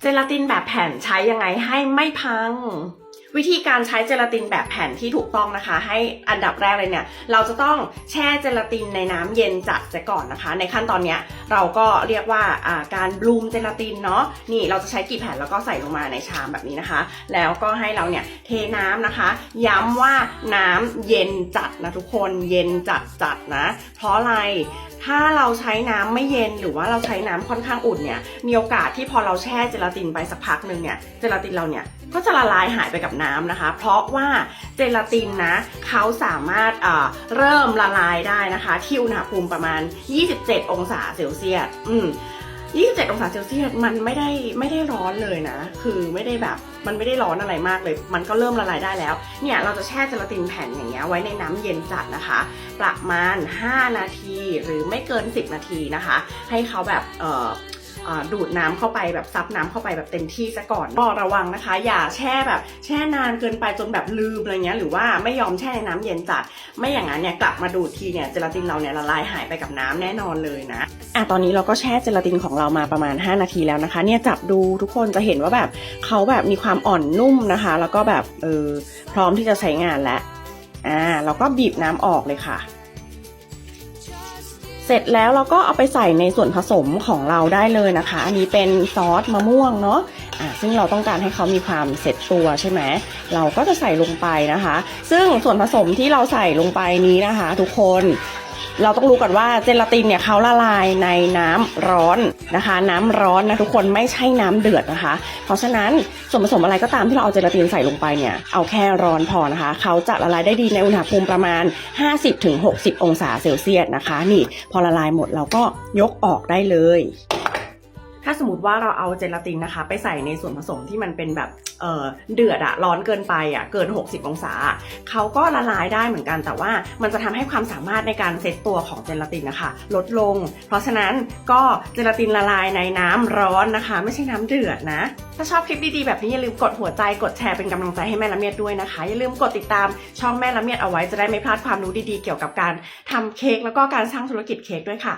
เจลาตินแบบแผ่นใช้ยังไงให้ไม่พัง วิธีการใช้เจลาตินแบบแผ่นที่ถูกต้องนะคะ ให้อันดับแรกเลยเนี่ย เราจะต้องแช่เจลาตินในน้ำเย็นจัดเสียก่อนนะคะ ในขั้นตอนเนี้ยเราก็เรียกว่าอ่าการบลูมเจลาตินเนาะนี่เราจะใช้กี่แผ่นแล้วก็ใส่ลงมาในชามแบบนี้นะคะ แล้วก็ให้เราเนี่ยเทน้ำนะคะ ย้ำว่าน้ำเย็นจัดนะทุกคนเย็นจัดจัดนะ เพราะอะไรถ้าเราใช้น้ำไม่เย็นหรือว่าเราใช้น้ำค่อนข้างอุ่นเนี่ยมีโอกาสที่พอเราแช่เจลาตินไปสักพักหนึ่งเนี่ยเจลาตินเราเนี่ยก็จะละลายหายไปกับน้ำนะคะ เพราะว่าเจลาตินนะเขาสามารถเอ่อเริ่มละลายได้นะคะ ที่อุณหภูมิประมาณ 27 องศาเซลเซียสอืม 27 องศาเซลเซียสมันไม่ได้ไม่ได้ร้อนเลยนะ คือไม่ได้แบบมันไม่ได้ร้อนอะไรมากเลย มันก็เริ่มละลายได้แล้ว เนี่ยเราจะแช่เจลาตินแผ่นอย่างเงี้ยไว้ในน้ำเย็นจัดนะคะ ประมาณ 5 นาทีหรือไม่เกิน 10 นาทีนะคะ ให้เขาแบบเอ่อดูดน้ำเข้าไปแบบซับน้ำเข้าไปแบบเต็มที่ซะก่อนก็ระวังนะคะ อย่าแช่แบบแช่นานเกินไปจนแบบลืมอะไรเงี้ยหรือว่าไม่ยอมแช่ในน้ำเย็นจัด ไม่อย่างนั้นเนี่ยกลับมาดูดทีเนี่ยเจลาตินเราเนี่ยละลายหายไปกับน้ำแน่นอนเลยนะ อะตอนนี้เราก็แช่เจลาตินของเรามาประมาณ 5 นาทีแล้วนะคะ เนี่ยจับดูทุกคนจะเห็นว่าแบบเขาแบบมีความอ่อนนุ่มนะคะ แล้วก็แบบเออพร้อมที่จะใช้งานแล้วอ่าเราก็บีบน้ำออกเลยค่ะเสร็จแล้วเราก็เอาไปใส่ในส่วนผสมของเราได้เลยนะคะ อันนี้เป็นซอสมะม่วงเนาะอ่าซึ่งเราต้องการให้เขามีความเสร็จตัวใช่ไหมเราก็จะใส่ลงไปนะคะ ซึ่งส่วนผสมที่เราใส่ลงไปนี้นะคะ ทุกคน เราต้องรู้ก่อนว่าเจลาตินเนี่ยเขาละลายในน้ำร้อนนะคะ น้ำร้อนนะทุกคนไม่ใช่น้ำเดือดนะคะ เพราะฉะนั้นส่วนผสมอะไรก็ตามที่เราเอาเจลาตินใส่ลงไปเนี่ยเอาแค่ร้อนพอนะคะเขาจะละลายได้ดีในอุณหภูมิประมาณ 50-60 องศาเซลเซียสนะคะ นี่พอละลายหมดเราก็ยกออกได้เลย ถ้าสมมติว่าเราเอาเจลาตินนะคะ ไปใส่ในส่วนผสมที่มันเป็นแบบเเดือดอะร้อนเกินไปอะเกิน 60 องศา เขาก็ละลายได้เหมือนกัน แต่ว่ามันจะทำให้ความสามารถในการเซตตัวของเจลาตินนะคะ ลดลง เพราะฉะนั้นก็เจลาตินละลายในน้ำร้อนนะคะ ไม่ใช่น้ำเดือดนะ ถ้าชอบคลิปดีๆแบบนี้อย่าลืมกดหัวใจกดแชร์เป็นกำลังใจให้แม่ละเมียดด้วยนะคะ อย่าลืมกดติดตามช่องแม่ละเมียดเอาไว้จะได้ไม่พลาดความรู้ดีๆ เกี่ยวกับการทำเค้กแล้วก็การสร้างธุรกิจเค้กด้วยค่ะ